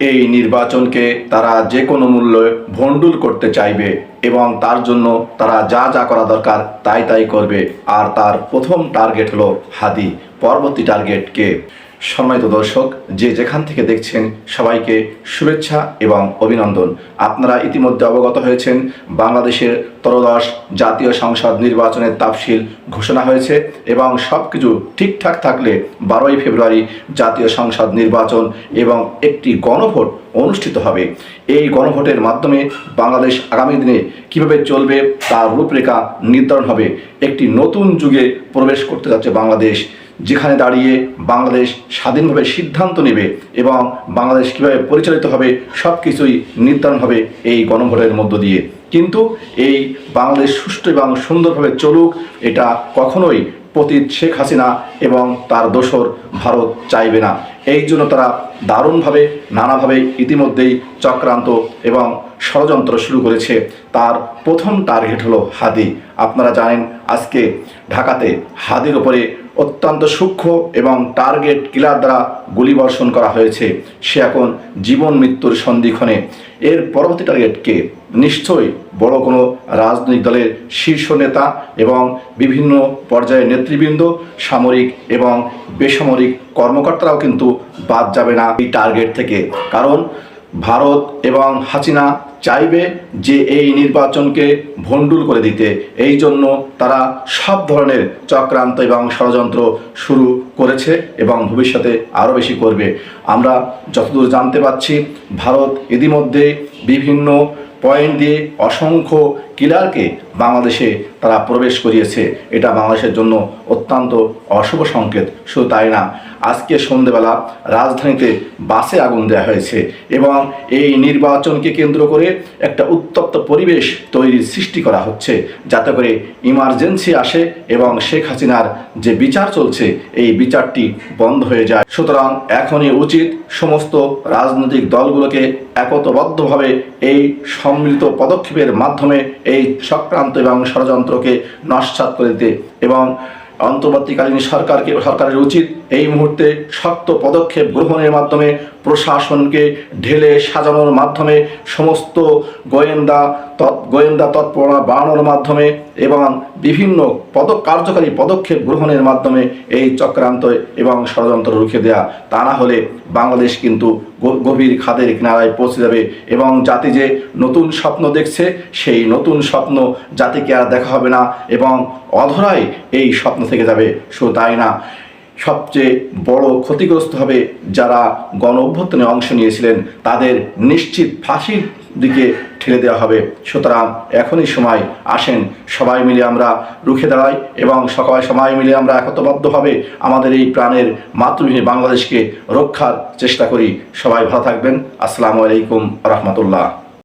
এই নির্বাচনকে তারা যে কোনো মূল্যে ভণ্ডুল করতে চাইবে এবং তার জন্য তারা যা যা করা দরকার তাই তাই করবে। আর তার প্রথম টার্গেট হলো হাদি, পরবর্তী টার্গেট কে? সম্মানিত দর্শক, যে যেখান থেকে দেখছেন, সবাইকে শুভেচ্ছা এবং অভিনন্দন। আপনারা ইতিমধ্যে অবগত হয়েছেন, বাংলাদেশের ত্রয়োদশ জাতীয় সংসদ নির্বাচনের তাফসিল ঘোষণা হয়েছে এবং সব কিছু ঠিকঠাক থাকলে বারোই ফেব্রুয়ারি জাতীয় সংসদ নির্বাচন এবং একটি গণভোট অনুষ্ঠিত হবে। এই গণভোটের মাধ্যমে বাংলাদেশ আগামী দিনে কীভাবে চলবে, তার রূপরেখা নির্ধারণ হবে। একটি নতুন যুগে প্রবেশ করতে যাচ্ছে বাংলাদেশ। যেখানে দাঁড়িয়ে বাংলাদেশ স্বাধীনভাবে সিদ্ধান্ত নেবে এবং বাংলাদেশ কীভাবে পরিচালিত হবে সব কিছুই নির্ধারণ হবে এই গণভোটের মধ্য দিয়ে। কিন্তু এই বাংলাদেশ সুষ্ঠু এবং সুন্দরভাবে চলুক, এটা কখনোই পতীত শেখ হাসিনা এবং তার দোসর ভারত চাইবে না। এই জন্য তারা দারুণভাবে, নানাভাবে ইতিমধ্যেই চক্রান্ত এবং ষড়যন্ত্র শুরু করেছে। তার প্রথম টার্গেট হলো হাদি। আপনারা জানেন, আজকে ঢাকাতে হাদির ওপরে অত্যন্ত সূক্ষ্ম এবং টার্গেট কিলার দ্বারা গুলিবর্ষণ করা হয়েছে। সে এখন জীবন মৃত্যুর সন্ধিক্ষণে। এর পরবর্তী টার্গেটকে নিশ্চয়ই বড় কোনো রাজনৈতিক দলের শীর্ষ নেতা এবং বিভিন্ন পর্যায়ের নেতৃবৃন্দ, সামরিক এবং বেসামরিক কর্মকর্তারাও কিন্তু বাদ যাবে না এই টার্গেট থেকে। কারণ ভারত এবং হাসিনা চাইবে যে এই নির্বাচনকে ভণ্ডুল করে দিতে। এই জন্য তারা সব ধরনের চক্রান্ত এবং ষড়যন্ত্র শুরু করেছে এবং ভবিষ্যতে আরও বেশি করবে। আমরা যতদূর জানতে পারছি, ভারত ইতিমধ্যে বিভিন্ন পয়েন্ট দিয়ে অসংখ্য কিলারকে বাংলাদেশে তারা প্রবেশ করিয়েছে, এটা বাংলাদেশের জন্য অত্যন্ত অশুভ সংকেত, শুধু তাই না, আজকে সন্ধেবেলা রাজধানীতে বাসে আগুন দেওয়া হয়েছে এবং এই নির্বাচনকে কেন্দ্র করে একটা উত্তপ্ত পরিবেশ তৈরির সৃষ্টি করা হচ্ছে, যাতে করে ইমার্জেন্সি আসে এবং শেখ হাসিনার যে বিচার চলছে, এই বিচারটি বন্ধ হয়ে যায়। সুতরাং এখনই উচিত সমস্ত রাজনৈতিক দলগুলোকে একতবদ্ধভাবে এই সম্মিলিত পদক্ষেপের মাধ্যমে এই সক্রান্ত এবং ষড়যন্ত্রকে নস্বাত করে দিতে। এবং অন্তর্বর্তীকালীন সরকারকে, সরকারের উচিত এই মুহূর্তে শক্ত পদক্ষেপ গ্রহণের মাধ্যমে প্রশাসনকে ঢেলে সাজানোর মাধ্যমে সমস্ত গোয়েন্দা গোয়েন্দা তৎপরতা বাড়ানোর মাধ্যমে এবং বিভিন্ন পদ কার্যকারী পদক্ষেপ গ্রহণের মাধ্যমে এই চক্রান্ত এবং ষড়যন্ত্র রুখে দেয়া। তা না হলে বাংলাদেশ কিন্তু গভীর খাদের কিনারায় পৌঁছে যাবে এবং জাতি যে নতুন স্বপ্ন দেখছে, সেই নতুন স্বপ্ন জাতিকে আর দেখা হবে না এবং অধরাই এই স্বপ্ন থেকে যাবে। শুধু তাই না সবচেয়ে বড় ক্ষতিগ্রস্ত হবে যারা গণ অভ্যুত্থানে অংশ নিয়েছিলেন, তাদের নিশ্চিত ফাঁসির দিকে ঠেলে দেওয়া হবে। সুতরাং এখনই সময়, আসেন, সবাই মিলে আমরা রুখে দাঁড়াই এবং সবাই সবাই মিলে আমরা একতবদ্ধভাবে আমাদের এই প্রাণের মাতৃভূমি বাংলাদেশকে রক্ষার চেষ্টা করি। সবাই ভালো থাকবেন। আসসালামু আলাইকুম রহমতুল্লাহ।